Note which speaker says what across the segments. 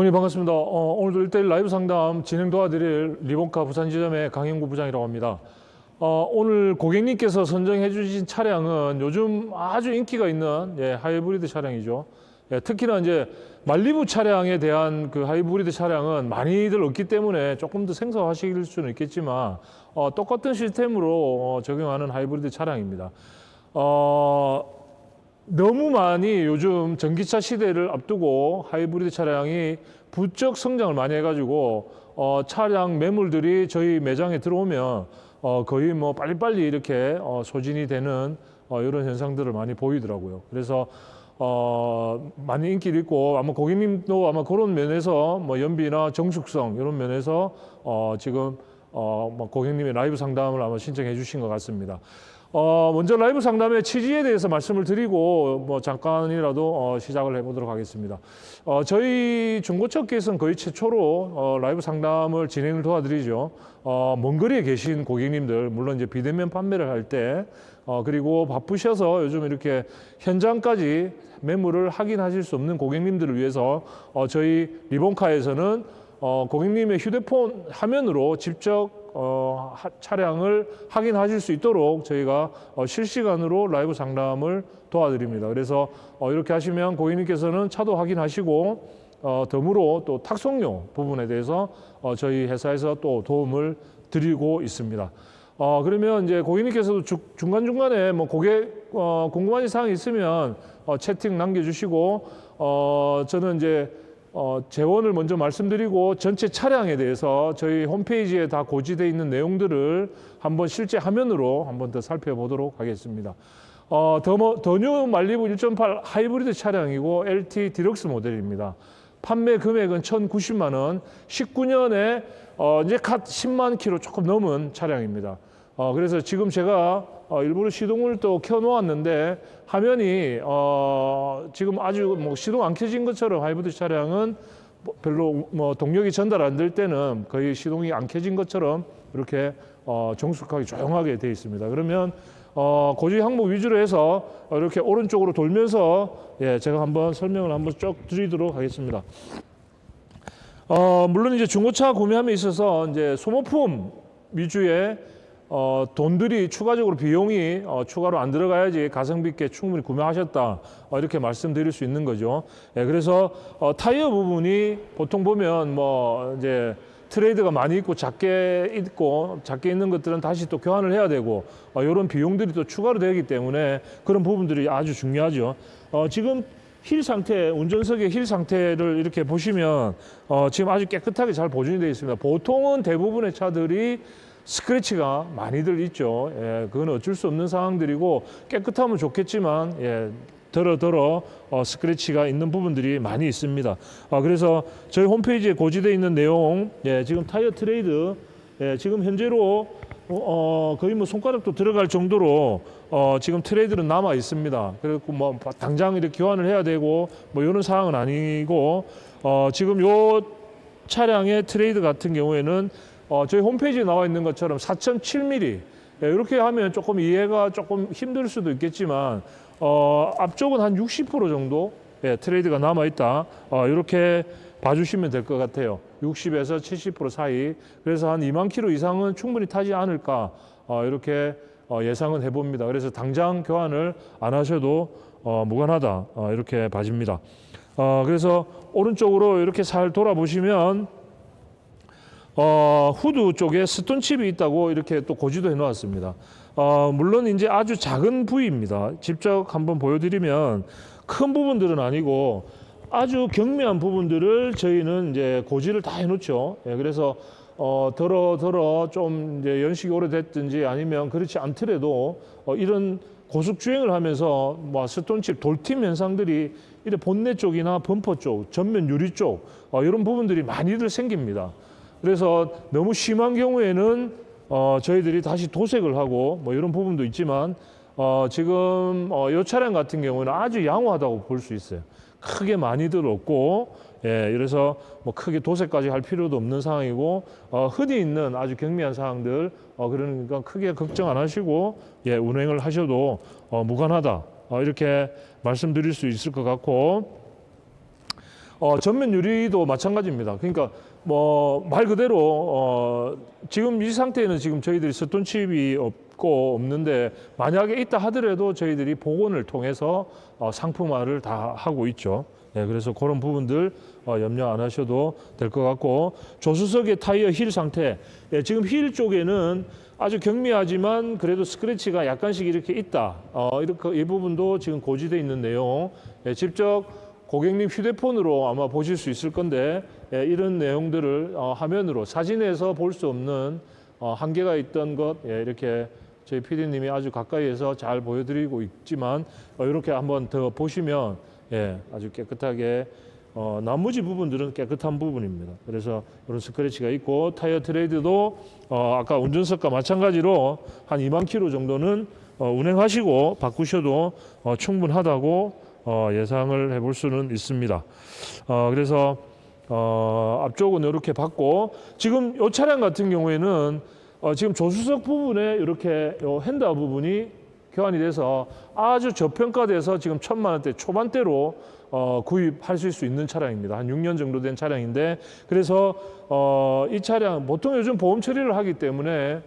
Speaker 1: 고객님 반갑습니다. 어, 오늘도 1대1 라이브 상담 진행 도와드릴 리본카 부산지점의 강영구 부장이라고 합니다. 어, 오늘 고객님께서 선정해 주신 차량은 요즘 아주 인기가 있는 예, 하이브리드 차량이죠. 예, 특히나 이제 말리부 차량에 대한 그 하이브리드 차량은 많이들 없기 때문에 조금 더 생소하실 수는 있겠지만 어, 똑같은 시스템으로 어, 적용하는 하이브리드 차량입니다. 어, 너무 많이 요즘 전기차 시대를 앞두고 하이브리드 차량이 부쩍 성장을 많이 해가지고 어, 차량 매물들이 저희 매장에 들어오면 어, 거의 뭐 빨리빨리 이렇게 어, 소진이 되는 어, 이런 현상들을 많이 보이더라고요. 그래서 어, 많이 인기를 있고 아마 고객님도 아마 그런 면에서 뭐 연비나 정숙성 이런 면에서 어, 지금 어, 뭐 고객님의 라이브 상담을 아마 신청해 주신 것 같습니다. 어, 먼저 라이브 상담의 취지에 대해서 말씀을 드리고 뭐 잠깐이라도 어, 시작을 해보도록 하겠습니다. 어, 저희 중고차업계에서는 거의 최초로 어, 라이브 상담을 진행을 도와드리죠. 어, 먼 거리에 계신 고객님들, 물론 이제 비대면 판매를 할 때, 어, 그리고 바쁘셔서 요즘 이렇게 현장까지 매물을 확인하실 수 없는 고객님들을 위해서 어, 저희 리본카에서는 어, 고객님의 휴대폰 화면으로 직접 어, 하- 차량을 확인하실 수 있도록 저희가 어, 실시간으로 라이브 상담을 도와드립니다. 그래서 어, 이렇게 하시면 고객님께서는 차도 확인하시고 어, 덤으로 또 탁송료 부분에 대해서 어, 저희 회사에서 또 도움을 드리고 있습니다. 어, 그러면 이제 고객님께서도 주- 중간중간에 뭐 고객, 어, 궁금한 사항이 있으면 어, 채팅 남겨주시고, 어, 저는 이제 어, 재원을 먼저 말씀드리고 전체 차량에 대해서 저희 홈페이지에 다 고지되어 있는 내용들을 한번 실제 화면으로 한번 더 살펴보도록 하겠습니다. 어, 더모, 더뉴 말리부 1.8 하이브리드 차량이고 LT 디럭스 모델입니다. 판매 금액은 1,090만 원, 19년에 어, 이제 갓 10만 킬로 조금 넘은 차량입니다. 어, 그래서 지금 제가 어, 일부러 시동을 또 켜놓았는데 화면이 어, 지금 아주 뭐 시동 안 켜진 것처럼 하이브리드 차량은 뭐 별로 뭐 동력이 전달 안 될 때는 거의 시동이 안 켜진 것처럼 이렇게 어, 정숙하게 조용하게 되어 있습니다. 그러면 어, 고지 항목 위주로 해서 어, 이렇게 오른쪽으로 돌면서 예, 제가 한번 설명을 한번 쭉 드리도록 하겠습니다. 어, 물론 이제 중고차 구매함에 있어서 이제 소모품 위주의 어, 돈들이 추가적으로 비용이 어, 추가로 안 들어가야지 가성비 있게 충분히 구매하셨다 어, 이렇게 말씀드릴 수 있는 거죠. 예, 그래서 어, 타이어 부분이 보통 보면 뭐 이제 트레이드가 많이 있고 작게 있고 작게 있는 것들은 다시 또 교환을 해야 되고 어, 이런 비용들이 또 추가로 되기 때문에 그런 부분들이 아주 중요하죠. 어, 지금 힐 상태, 운전석의 힐 상태를 이렇게 보시면 어, 지금 아주 깨끗하게 잘 보존이 되어 있습니다. 보통은 대부분의 차들이 스크래치가 많이들 있죠. 예, 그건 어쩔 수 없는 상황들이고 깨끗하면 좋겠지만 예, 더러 더러 어, 스크래치가 있는 부분들이 많이 있습니다. 아, 그래서 저희 홈페이지에 고지되어 있는 내용, 예, 지금 타이어 트레이드, 예, 지금 현재로 어, 어, 거의 뭐 손가락도 들어갈 정도로 어, 지금 트레이드는 남아 있습니다. 그래서 뭐 당장 이렇게 교환을 해야 되고 뭐 이런 상황은 아니고 어, 지금 요 차량의 트레이드 같은 경우에는 어, 저희 홈페이지에 나와 있는 것처럼 4.7mm 예, 이렇게 하면 조금 이해가 조금 힘들 수도 있겠지만 어, 앞쪽은 한 60% 정도 예, 트레이드가 남아 있다. 어, 이렇게 봐주시면 될 것 같아요. 60에서 70% 사이. 그래서 한 2만 킬로 이상은 충분히 타지 않을까 어, 이렇게 어, 예상은 해봅니다. 그래서 당장 교환을 안 하셔도 어, 무관하다 어, 이렇게 봐집니다. 어, 그래서 오른쪽으로 이렇게 살 돌아보시면 어, 후드 쪽에 스톤칩이 있다고 이렇게 또 고지도 해놓았습니다. 어, 물론 이제 아주 작은 부위입니다. 직접 한번 보여드리면 큰 부분들은 아니고 아주 경미한 부분들을 저희는 이제 고지를 다 해놓죠. 예, 그래서 어, 더러 더러 좀 이제 연식이 오래됐든지 아니면 그렇지 않더라도 어, 이런 고속 주행을 하면서 뭐 스톤칩 돌팀 현상들이 이래 본네 쪽이나 범퍼 쪽, 전면 유리 쪽 어, 이런 부분들이 많이들 생깁니다. 그래서 너무 심한 경우에는 어, 저희들이 다시 도색을 하고 뭐 이런 부분도 있지만 어, 지금 어, 이 차량 같은 경우는 아주 양호하다고 볼 수 있어요. 크게 많이들 없고 예, 그래서 뭐 크게 도색까지 할 필요도 없는 상황이고 어, 흔히 있는 아주 경미한 사항들 어, 그러니까 크게 걱정 안 하시고 예, 운행을 하셔도 어, 무관하다 어, 이렇게 말씀드릴 수 있을 것 같고 어, 전면 유리도 마찬가지입니다. 그러니까 뭐 말 그대로 어, 지금 이 상태에는 지금 저희들이 스톤칩이 없고 없는데 만약에 있다 하더라도 저희들이 복원을 통해서 어, 상품화를 다 하고 있죠. 예, 그래서 그런 부분들 어, 염려 안 하셔도 될 것 같고 조수석의 타이어 힐 상태 예, 지금 힐 쪽에는 아주 경미하지만 그래도 스크래치가 약간씩 이렇게 있다. 어, 이렇게 이 부분도 지금 고지돼 있는 내용 예, 직접 고객님 휴대폰으로 아마 보실 수 있을 건데 예, 이런 내용들을 어, 화면으로 사진에서 볼 수 없는 어, 한계가 있던 것 예, 이렇게 저희 PD님이 아주 가까이에서 잘 보여드리고 있지만 어, 이렇게 한번 더 보시면 예, 아주 깨끗하게 어, 나머지 부분들은 깨끗한 부분입니다. 그래서 이런 스크래치가 있고 타이어 트레이드도 어, 아까 운전석과 마찬가지로 한 2만 킬로 정도는 어, 운행하시고 바꾸셔도 어, 충분하다고 어, 예상을 해볼 수는 있습니다. 어, 그래서 어, 앞쪽은 이렇게 받고 지금 이 차량 같은 경우에는 어, 지금 조수석 부분에 이렇게 요 핸들 부분이 교환이 돼서 아주 저평가돼서 지금 천만 원대 초반대로 어, 구입할 수 있는 차량입니다. 한 6년 정도 된 차량인데 그래서 어, 이 차량 보통 요즘 보험 처리를 하기 때문에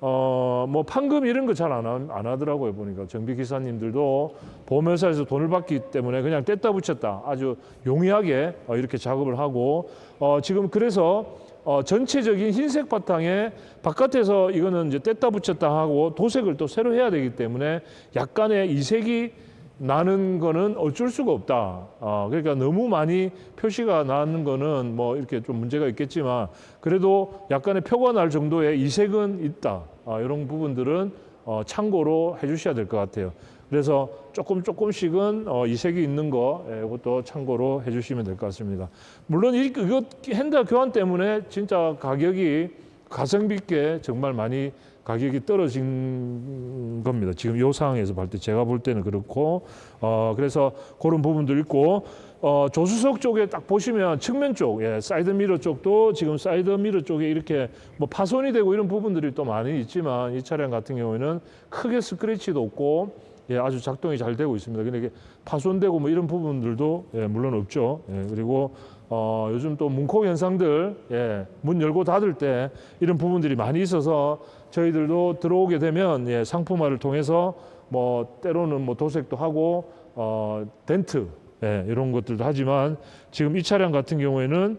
Speaker 1: 어, 뭐 판금 이런 거 잘 안 안 하더라고요 보니까. 정비 기사님들도 보험회사에서 돈을 받기 때문에 그냥 뗐다 붙였다 아주 용이하게 어, 이렇게 작업을 하고 어, 지금 그래서 어, 전체적인 흰색 바탕에 바깥에서 이거는 이제 뗐다 붙였다 하고 도색을 또 새로 해야 되기 때문에 약간의 이색이 나는 거는 어쩔 수가 없다. 어, 그러니까 너무 많이 표시가 나는 거는 뭐 이렇게 좀 문제가 있겠지만 그래도 약간의 표가 날 정도의 이색은 있다. 어, 이런 부분들은 어, 참고로 해주셔야 될 것 같아요. 그래서 조금 조금씩은 어, 이색이 있는 거 예, 이것도 참고로 해주시면 될 것 같습니다. 물론 이, 이것 핸들 교환 때문에 진짜 가격이 가성비 있게 정말 많이 가격이 떨어진 겁니다. 지금 이 상황에서 볼 때 제가 볼 때는 그렇고 어 그래서 그런 부분도 있고 어 조수석 쪽에 딱 보시면 측면 쪽, 예, 사이드 미러 쪽도 지금 사이드 미러 쪽에 이렇게 뭐 파손이 되고 이런 부분들이 또 많이 있지만 이 차량 같은 경우에는 크게 스크래치도 없고 예, 아주 작동이 잘 되고 있습니다. 근데 이게 파손되고 뭐 이런 부분들도 예, 물론 없죠. 예, 그리고 어, 요즘 또 문콕 현상들, 예, 문 열고 닫을 때 이런 부분들이 많이 있어서 저희들도 들어오게 되면 예, 상품화를 통해서 뭐 때로는 뭐 도색도 하고 어, 덴트 예, 이런 것들도 하지만 지금 이 차량 같은 경우에는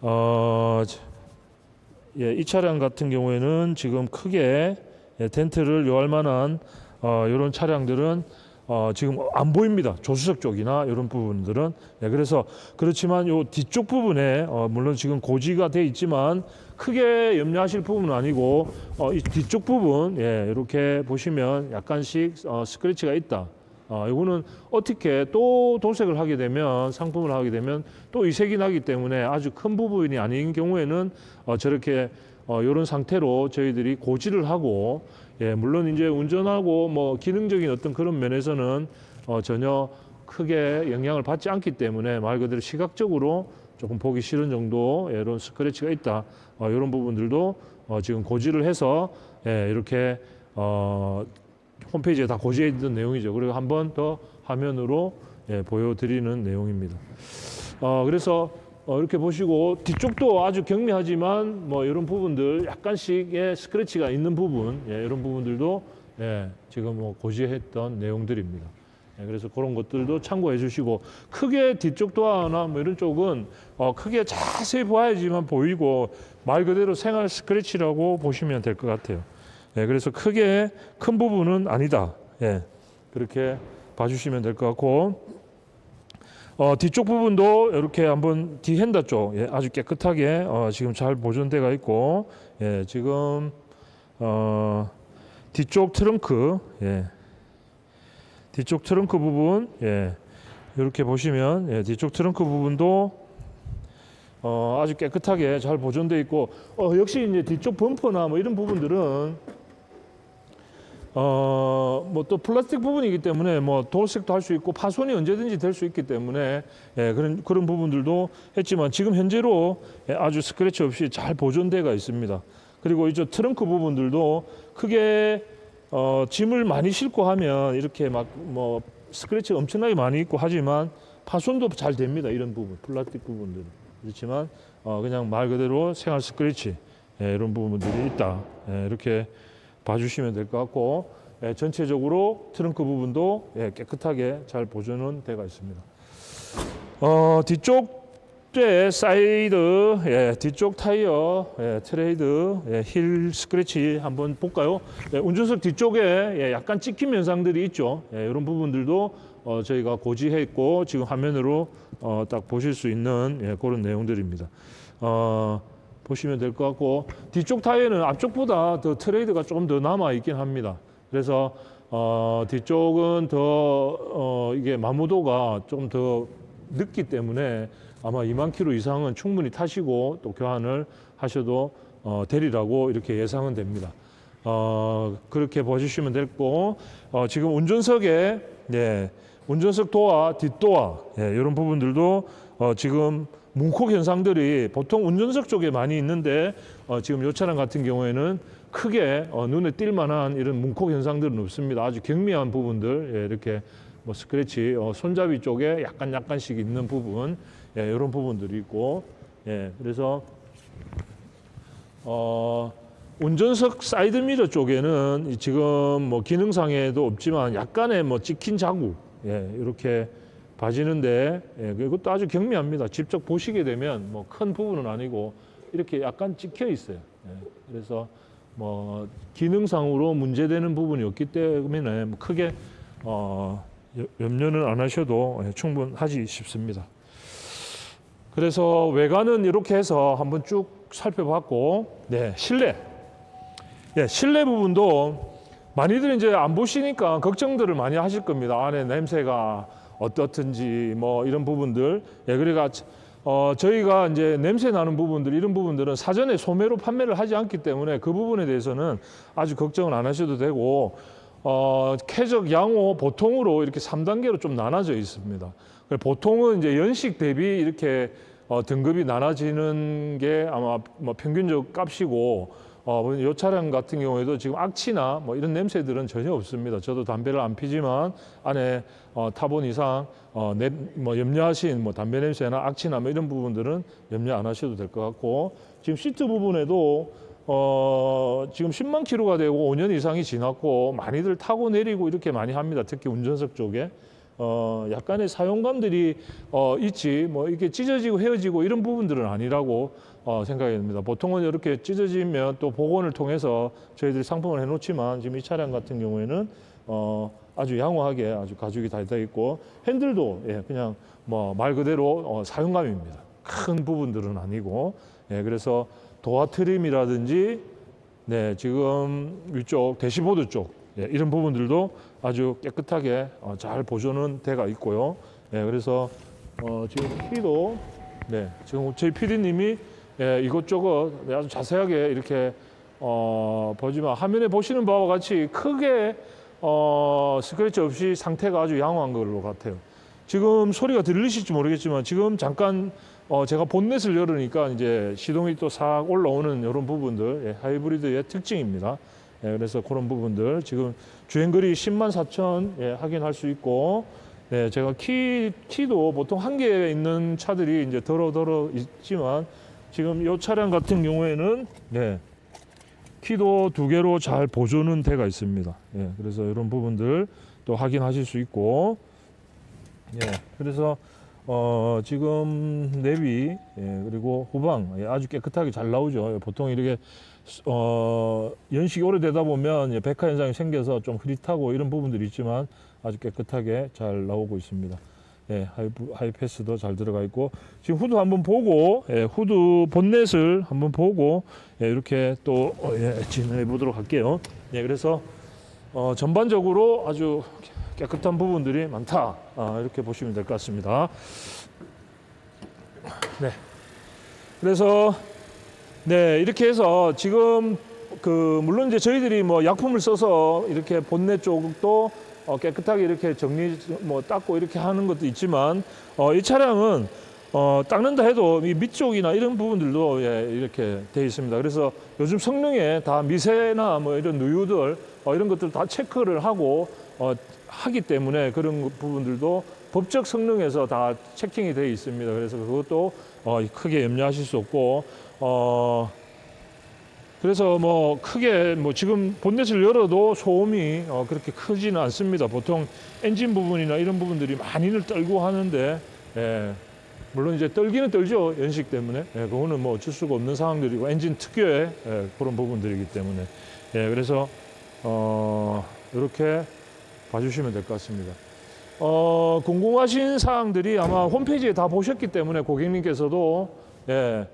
Speaker 1: 어, 예, 이 차량 같은 경우에는 지금 크게 예, 텐트를 요할 만한 어, 이런 차량들은 어, 지금 안 보입니다. 조수석 쪽이나 이런 부분들은. 예, 그래서 그렇지만 요 뒤쪽 부분에 어, 물론 지금 고지가 돼 있지만 크게 염려하실 부분은 아니고 어, 이 뒤쪽 부분 예, 이렇게 보시면 약간씩 어, 스크래치가 있다. 어, 이거는 어떻게 또 도색을 하게 되면 상품을 하게 되면 또 이색이 나기 때문에 아주 큰 부분이 아닌 경우에는 어, 저렇게 어, 이런 상태로 저희들이 고지를 하고 예, 물론 이제 운전하고 뭐 기능적인 어떤 그런 면에서는 어, 전혀 크게 영향을 받지 않기 때문에 말 그대로 시각적으로 조금 보기 싫은 정도 예, 이런 스크래치가 있다. 어, 이런 부분들도 어, 지금 고지를 해서 예, 이렇게 어, 홈페이지에 다 고지해 있는 내용이죠. 그리고 한 번 더 화면으로 예, 보여드리는 내용입니다. 어, 그래서 어, 이렇게 보시고 뒤쪽도 아주 경미하지만 뭐 이런 부분들 약간씩의 스크래치가 있는 부분 예, 이런 부분들도 예, 지금 뭐 고지했던 내용들입니다. 예, 그래서 그런 것들도 참고해 주시고 크게 뒤쪽 도어나 뭐 이런 쪽은 어, 크게 자세히 봐야지만 보이고 말 그대로 생활 스크래치라고 보시면 될 것 같아요. 예, 그래서 크게 큰 부분은 아니다. 예, 그렇게 봐주시면 될 것 같고 어, 뒤쪽 부분도 이렇게 한번 뒤 핸다 쪽 예, 아주 깨끗하게 어, 지금 잘 보존돼가 있고 예, 지금 어, 뒤쪽 트렁크 예, 뒤쪽 트렁크 부분 예, 이렇게 보시면 예, 뒤쪽 트렁크 부분도 어, 아주 깨끗하게 잘 보존돼 있고 어, 역시 이제 뒤쪽 범퍼나 뭐 이런 부분들은 어, 뭐 또 플라스틱 부분이기 때문에 뭐 도색도 할 수 있고 파손이 언제든지 될 수 있기 때문에 예, 그런 그런 부분들도 했지만 지금 현재로 예, 아주 스크래치 없이 잘 보존돼가 있습니다. 그리고 이제 트렁크 부분들도 크게 어, 짐을 많이 싣고 하면 이렇게 막 뭐 스크래치가 엄청나게 많이 있고 하지만 파손도 잘 됩니다. 이런 부분, 플라스틱 부분들은. 그렇지만 어, 그냥 말 그대로 생활 스크래치 예, 이런 부분들이 있다. 예, 이렇게 봐주시면 될 것 같고 예, 전체적으로 트렁크 부분도 예, 깨끗하게 잘 보존은 되어 있습니다. 어, 뒤쪽 에 사이드 예, 뒤쪽 타이어 예, 트레이드 예, 힐 스크래치 한번 볼까요? 예, 운전석 뒤쪽에 예, 약간 찍힌 현상들이 있죠. 예, 이런 부분들도 어, 저희가 고지해 있고 지금 화면으로 어, 딱 보실 수 있는 예, 그런 내용들입니다. 어, 보시면 될 것 같고 뒤쪽 타이어는 앞쪽보다 더 트레이드가 조금 더 남아 있긴 합니다. 그래서 어, 뒤쪽은 더 어, 이게 마모도가 좀 더 늦기 때문에 아마 2만 킬로 이상은 충분히 타시고 또 교환을 하셔도 어, 되리라고 이렇게 예상은 됩니다. 어, 그렇게 보시면 될고 어, 지금 운전석에 예, 운전석 도어, 뒷도어 예, 이런 부분들도 어, 지금 문콕 현상들이 보통 운전석 쪽에 많이 있는데 어, 지금 이 차량 같은 경우에는 크게 어, 눈에 띌 만한 이런 문콕 현상들은 없습니다. 아주 경미한 부분들 예, 이렇게 뭐 스크래치 어, 손잡이 쪽에 약간 약간씩 있는 부분 예, 이런 부분들이 있고 예, 그래서 어, 운전석 사이드 미러 쪽에는 이 지금 뭐 기능상에도 없지만 약간의 뭐 찍힌 자국 예, 이렇게 봐지는데 예, 그것도 아주 경미합니다. 직접 보시게 되면 뭐 큰 부분은 아니고 이렇게 약간 찍혀 있어요. 예, 그래서 뭐 기능상으로 문제되는 부분이 없기 때문에 뭐 크게 어, 여- 염려는 안 하셔도 예, 충분하지 싶습니다. 그래서 외관은 이렇게 해서 한번 쭉 살펴봤고, 네, 실내. 예, 실내 부분도 많이들 이제 안 보시니까 걱정들을 많이 하실 겁니다. 안에 냄새가 어떻든지 뭐 이런 부분들. 예, 그러니까 어, 저희가 이제 냄새 나는 부분들 이런 부분들은 사전에 소매로 판매를 하지 않기 때문에 그 부분에 대해서는 아주 걱정을 안 하셔도 되고 어, 쾌적 양호 보통으로 이렇게 3단계로 좀 나눠져 있습니다. 보통은 이제 연식 대비 이렇게 어, 등급이 나눠지는 게 아마 뭐 평균적 값이고 어, 이 차량 같은 경우에도 지금 악취나 뭐 이런 냄새들은 전혀 없습니다. 저도 담배를 안 피지만 안에 어, 타본 이상 어, 내, 뭐 염려하신 뭐 담배 냄새나 악취나 뭐 이런 부분들은 염려 안 하셔도 될 것 같고 지금 시트 부분에도 어, 지금 10만 킬로가 되고 5년 이상이 지났고 많이들 타고 내리고 이렇게 많이 합니다. 특히 운전석 쪽에. 어, 약간의 사용감들이 어, 있지 뭐 이게 찢어지고 헤어지고 이런 부분들은 아니라고 어, 생각이 듭니다. 보통은 이렇게 찢어지면 또 복원을 통해서 저희들이 상품을 해놓지만 지금 이 차량 같은 경우에는 어, 아주 양호하게 아주 가죽이 다 되어 있고 핸들도 예, 그냥 뭐 말 그대로 어, 사용감입니다. 큰 부분들은 아니고 예, 그래서 도어 트림이라든지 네, 지금 위쪽 대시보드 쪽 예, 이런 부분들도 아주 깨끗하게 어, 잘 보존은 돼가 있고요. 예, 그래서 어, 지금 키도 네, 지금 저희 PD님이 예, 이것저것 네, 아주 자세하게 이렇게 어, 보지만 화면에 보시는 바와 같이 크게 어, 스크래치 없이 상태가 아주 양호한 걸로 같아요. 지금 소리가 들리실지 모르겠지만 지금 잠깐 어, 제가 본넷을 열으니까 이제 시동이 또 싹 올라오는 이런 부분들 예, 하이브리드의 특징입니다. 예, 그래서 그런 부분들 지금 주행거리 10만 4천 예, 확인할 수 있고 네, 제가 키 키도 보통 한 개에 있는 차들이 이제 더러 더러 있지만 지금 이 차량 같은 경우에는 네, 키도 두 개로 잘 보존은 돼가 있습니다. 예, 그래서 이런 부분들 또 확인하실 수 있고 예, 그래서 어, 지금 내비 예, 그리고 후방 예, 아주 깨끗하게 잘 나오죠. 보통 이렇게 어, 연식이 오래되다 보면 예, 백화 현상이 생겨서 좀 흐릿하고 이런 부분들이 있지만 아주 깨끗하게 잘 나오고 있습니다. 예, 하이, 하이 패스도 잘 들어가 있고 지금 후드 한번 보고 예, 후드 본넷을 한번 보고 예, 이렇게 또 어, 예, 진행해 보도록 할게요. 예, 그래서 어, 전반적으로 아주 깨끗한 부분들이 많다 아, 이렇게 보시면 될 것 같습니다. 네, 그래서 네 이렇게 해서 지금 그 물론 이제 저희들이 뭐 약품을 써서 이렇게 본넷 쪽도 어, 깨끗하게 이렇게 정리 뭐 닦고 이렇게 하는 것도 있지만 어, 이 차량은 어, 닦는다 해도 이 밑쪽이나 이런 부분들도 예, 이렇게 돼 있습니다. 그래서 요즘 성능에 다 미세나 뭐 이런 누유들 어, 이런 것들 다 체크를 하고 어, 하기 때문에 그런 부분들도 법적 성능에서 다 체킹이 되어 있습니다. 그래서 그것도 어, 크게 염려하실 수 없고 어, 그래서 뭐 크게 뭐 지금 본넷을 열어도 소음이 어, 그렇게 크지는 않습니다. 보통 엔진 부분이나 이런 부분들이 많이를 떨고 하는데 예, 물론 이제 떨기는 떨죠 연식 때문에 예, 그거는 뭐 어쩔 수가 없는 상황들이고 엔진 특유의 예, 그런 부분들이기 때문에 예, 그래서 어, 이렇게 봐주시면 될 것 같습니다. 어, 궁금하신 사항들이 아마 홈페이지에 다 보셨기 때문에 고객님께서도 예,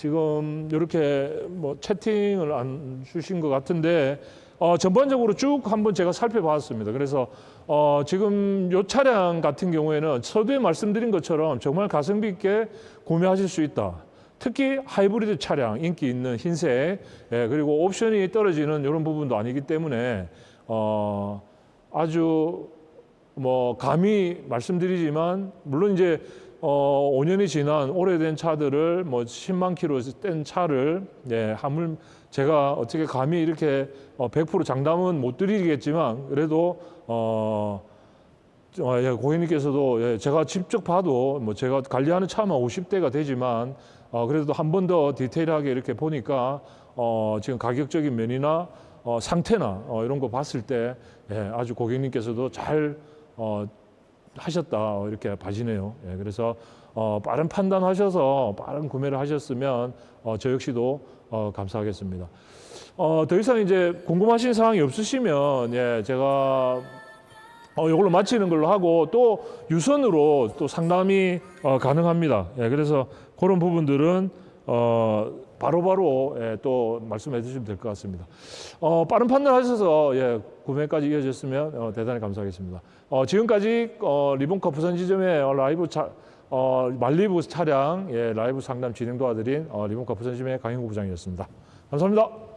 Speaker 1: 지금 이렇게 뭐 채팅을 안 주신 것 같은데 어, 전반적으로 쭉 한번 제가 살펴봤습니다. 그래서 어, 지금 이 차량 같은 경우에는 서두에 말씀드린 것처럼 정말 가성비 있게 구매하실 수 있다. 특히 하이브리드 차량 인기 있는 흰색 예, 그리고 옵션이 떨어지는 이런 부분도 아니기 때문에 어, 아주 뭐 감히 말씀드리지만 물론 이제 어 5년이 지난 오래된 차들을 뭐 10만 킬로 뗀 차를 예, 함을 제가 어떻게 감히 이렇게 어, 100% 장담은 못 드리겠지만 그래도 어 어, 예, 고객님께서도 예, 제가 직접 봐도 뭐 제가 관리하는 차만 50대가 되지만 어, 그래도 한 번 더 디테일하게 이렇게 보니까 어, 지금 가격적인 면이나 어, 상태나 어, 이런 거 봤을 때 예, 아주 고객님께서도 잘 어, 하셨다 어, 이렇게 봐지네요. 예, 그래서 어, 빠른 판단하셔서 빠른 구매를 하셨으면 어, 저 역시도 어, 감사하겠습니다. 어, 더 이상 이제 궁금하신 사항이 없으시면 예, 제가 어, 이걸로 마치는 걸로 하고 또 유선으로 또 상담이 어, 가능합니다. 예, 그래서 그런 부분들은 어, 바로바로 예, 또 말씀해 주시면 될 것 같습니다. 어, 빠른 판단하셔서 예, 구매까지 이어졌으면 어, 대단히 감사하겠습니다. 어, 지금까지 어, 리본카 부산 지점의 어, 라이브 차, 어, 말리부 차량 예, 라이브 상담 진행 도와드린 어, 리본카 부산 지점의 강영구 부장이었습니다. 감사합니다.